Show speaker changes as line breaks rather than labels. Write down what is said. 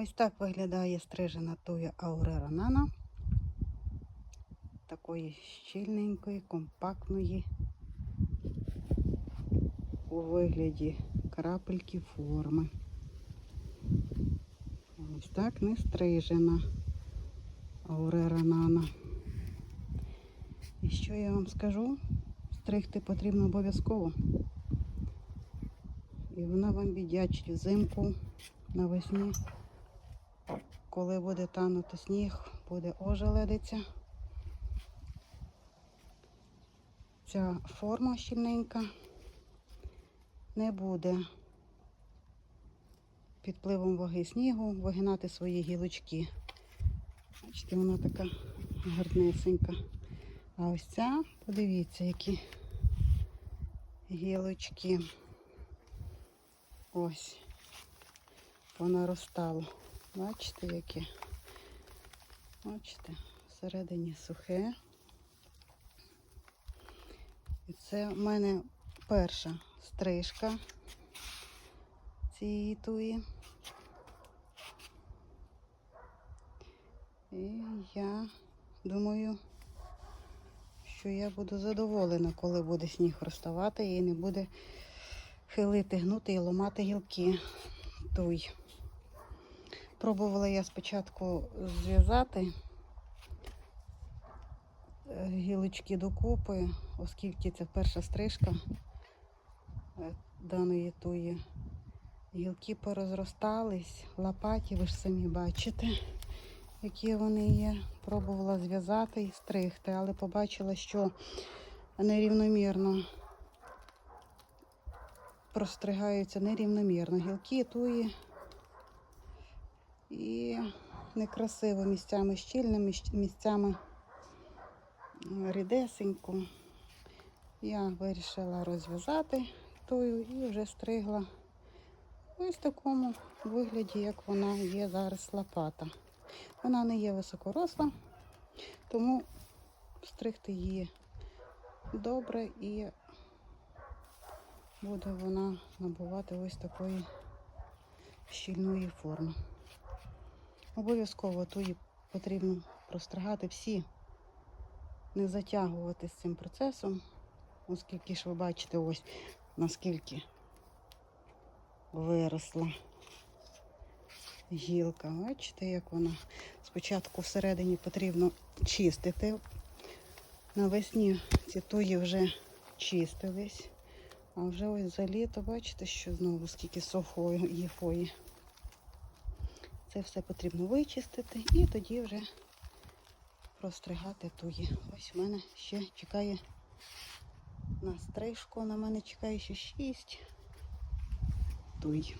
Ось так виглядає стрижена туя Аурера Нана. Такої щільненької, компактної у вигляді крапельки форми. Ось так не стрижена Аурера Нана. І що я вам скажу? Стригти потрібно обов'язково. І вона вам віддячить взимку навесні. Коли буде танути сніг, буде ожеледиця. Ця форма щільненька не буде під впливом ваги снігу вигинати свої гілочки. Бачите, вона така гарнесенька. А ось ця, подивіться, які гілочки. Ось. Вона розстала. Бачите, яке? Бачите, всередині сухе. І це в мене перша стрижка цієї туї. І я думаю, що я буду задоволена, коли буде сніг розставати і не буде хилити, гнути і ламати гілки туй. Пробувала я спочатку зв'язати е, гілочки докупи, оскільки це перша стрижка е, даної туї. Гілки порозростались, лопаті, ви ж самі бачите, які вони є. Пробувала зв'язати і стригти, але побачила, що нерівномірно простригаються нерівномірно. Гілки туї і некрасиво місцями щільними, місцями рідесенько. Я вирішила розв'язати тую і вже стригла ось в такому вигляді, як вона є зараз лопата. Вона не є високоросла, тому стригти її добре і буде вона набувати ось такої щільної форми. Обов'язково туї потрібно простригати всі, не затягувати з цим процесом, оскільки ж ви бачите ось наскільки виросла гілка. Бачите, як вона спочатку всередині потрібно чистити. Навесні ці туї вже чистились, а вже ось за літо, бачите, що знову скільки сухої фої. Це все потрібно вичистити і тоді вже простригати туї. Ось в мене ще чекає на стрижку, на мене чекає ще 6 туй.